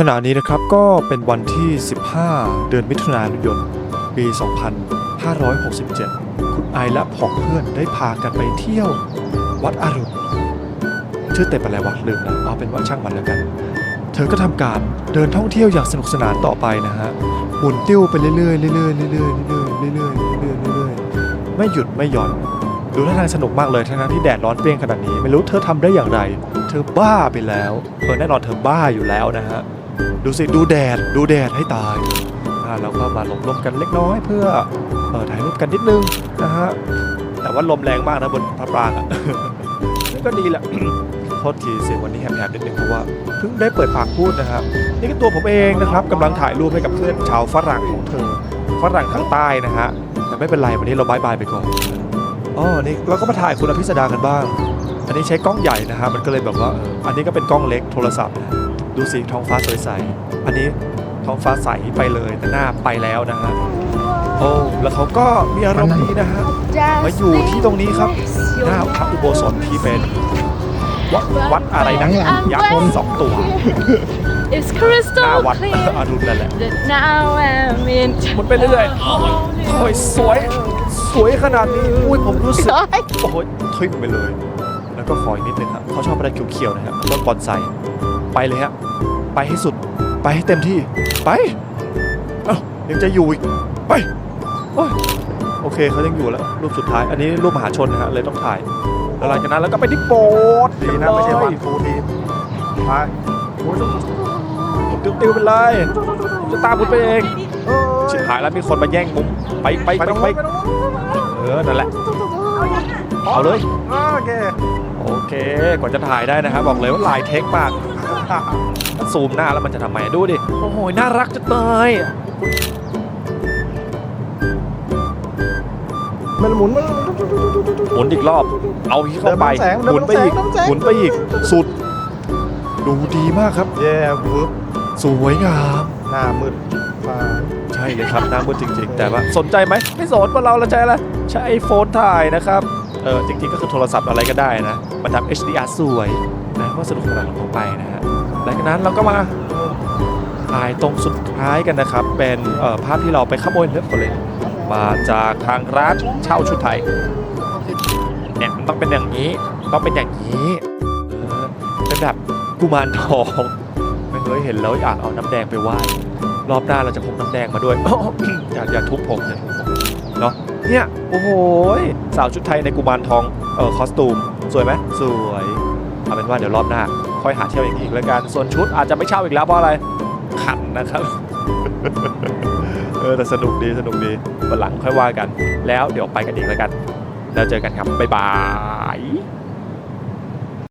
ขณะนี้นะครับก็เป็นวันที่ 15 เดือนมิถุนายนปี 2567 คุณไอและผองเพื่อนได้พากันไปเที่ยว วัดอรุณชื่อเต็มอะไรวะลืมนะเอาเป็นว่าช่างมันแล้วกัน เธอก็ทำการเดินท่องเที่ยวอย่างสนุกสนานต่อไปนะฮะหมุนติ้วไปเรื่อยๆเรื่อยๆเรื่อยๆเรื่อยๆเรื่อยๆเรื่อยๆเรื่อยๆไม่หยุดไม่หย่อนดูท่าทางสนุกมากเลยทั้งที่แดดร้อนเปรี้ยงขนาดนี้ ไม่รู้เธอทำได้อย่างไร เธอบ้าไปแล้วเออแน่นอนเธอบ้าอยู่แล้วนะฮะ ดูสิ ดูแดด ดูแดดให้ตายอ่าเราก็มาหลบลมกันเล็กน้อยเพื่อเออถ่ายรูปกันนิดนึงนะฮะ แต่ว่าลมแรงมากนะบนพระปรางอะนี่ก็ดีแหละโทษทีเสียงวันนี้แหบๆนิดนึงเพราะว่าเพิ่งได้เปิดปากพูดนะครับนี่ก็ตัวผมเองนะครับกำลังถ่ายรูปให้กับเพื่อนชาวฝรั่งของเธอฝรั่งทางใต้นะฮะแต่ไม่เป็นไรวันนี้เราบายบายไปก่อนอ๋อนี่เราก็มาถ่ายคุณอภิสดากันบ้าง อันนี้ใช้กล้องใหญ่นะฮะมันก็เลยแบบว่าอันนี้ก็เป็นกล้องเล็กโทรศัพท์ ดูสิท้องฟ้าสวยใส อันนี้ท้องฟ้าใสไปเลยแต่หน้าไปแล้วนะฮะ โอ้ แล้วเขาก็มีอารมณ์ดีนะฮะ มาอยู่ที่ตรงนี้ครับ หน้าพระอุโบสถที่เป็น วัดวัดอะไรนะยักษ์สองตัว It's หน้า crystal วัด clear อรุณนั่นแหละ that now I'm in หมุนไปเรื่อยๆโอ้ยสวย สวยขนาดนี้ อุ้ยผมรู้สึก โอ้โหทริปไปเลย แล้วก็ขออีกนิดนึงครับเขาชอบอะไรเขียวๆนะครับต้นบอนไซ ไปเลยฮะไปให้สุดไปให้เต็มที่ไปเอ้ายังจะอยู่อีกไปโอ้ยโอเคเขายังอยู่แล้วรูปสุดท้ายอันนี้รูปมหาชนนะฮะเลยต้องถ่ายแล้วหลังจากนั้นแล้วก็ไปที่โบสถ์ดีนะไม่ใช่วันฟูลทีมไปติ้วติ้วๆไปเลยผมจะตามคุณไปเองชิบหายแล้วมีคนมาแย่งมุมไปไปไปไปตรงไปไปตรงเออนั่นแหละเอาเลยโอเคโอเคกว่าจะถ่ายได้นะครับบอกเลยว่าลายเทคมากถ้า ซูมหน้าแล้วมันจะทำไมดูดิ โอ้โห น่ารักจะตายมันหมุนมันหมุนอีกรอบ เอาที่เข้าไปเดินหบมุนนแสไปงอีกเดินบนแสงหมุนไปอีก สุด ดูดีมากครับเย่วึบสวยงาม หน้ามืดฟ้าใช่เลยครับหน้ามืดจริง ๆ แต่ว่าสนใจไหมไม่สนว่าเราเราใช้อะไรใช้ไอโฟนถ่ายนะครับ เออจริงๆก็คือโทรศัพท์อะไรก็ได้นะมันทำ HDR สวยนะก็สนุกสนานของไปนะฮะหลังจากนั้นเราก็มาถ่ายตรงสุดท้ายกันนะครับ เป็นเอ่อภาพที่เราไปขโมยเล็บกันเลยมาจากทางร้านเช่าชุดไทยเนี่ยมันต้องเป็นอย่างนี้ต้องเป็นอย่างนี้เป็นแบบกุมารทองไม่เคยเห็นแล้วอยากเอาน้ำแดงไปไหว้รอบหน้าเราจะพกน้ำแดงมาด้วยอย่าอย่าทุบผมอย่าทุบผมเนาะ เนี่ย โอ้โหสาวชุดไทยในกุมารทอง เออคอสตูม สวยไหมสวยเอาเป็นว่าเดี๋ยวรอบหน้า ค่อยหาเที่ยวอย่างนี้อีกแล้วกัน ส่วนชุดอาจจะไม่เช่าอีกแล้วเพราะอะไร ขันนะครับ เออแต่สนุกดีสนุกดีวันหลังค่อยว่ากัน แล้วเดี๋ยวไปกันอีกแล้วกัน แล้วเจอกันครับ บ๊ายบาย